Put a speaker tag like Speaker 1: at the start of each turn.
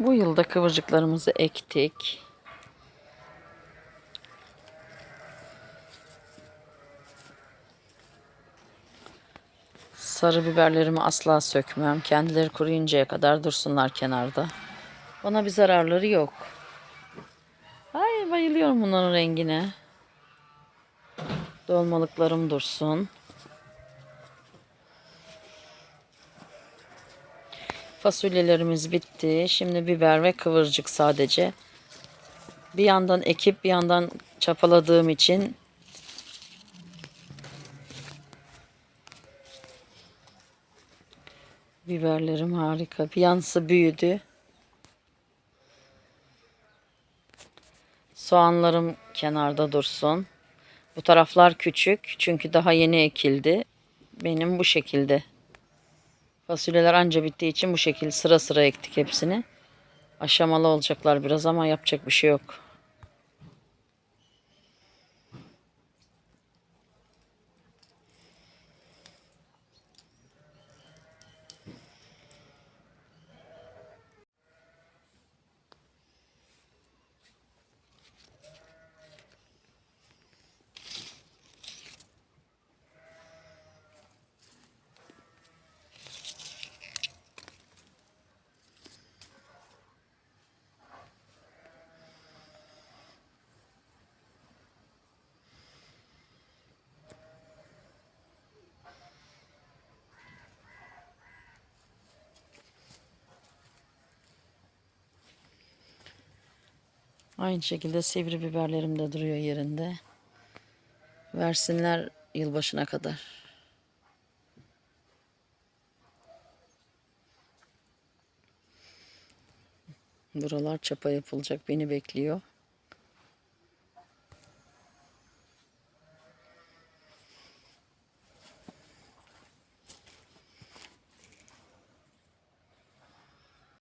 Speaker 1: Bu yılda kıvırcıklarımızı ektik. Sarı biberlerimi asla sökmem. Kendileri kuruyuncaya kadar dursunlar kenarda. Bana bir zararları yok. Ay bayılıyorum bunların rengine. Dolmalıklarım dursun. Fasulyelerimiz bitti. Şimdi biber ve kıvırcık sadece. Bir yandan ekip bir yandan çapaladığım için biberlerim harika. Bir yansı büyüdü. Soğanlarım kenarda dursun. Bu taraflar küçük çünkü daha yeni ekildi. Benim bu şekilde. Fasulyeler anca bittiği için bu şekilde sıra sıra ektik hepsini. Aşamalı olacaklar biraz ama yapacak bir şey yok. Aynı şekilde sivri biberlerim de duruyor yerinde. Versinler yılbaşına kadar. Buralar çapa yapılacak beni bekliyor.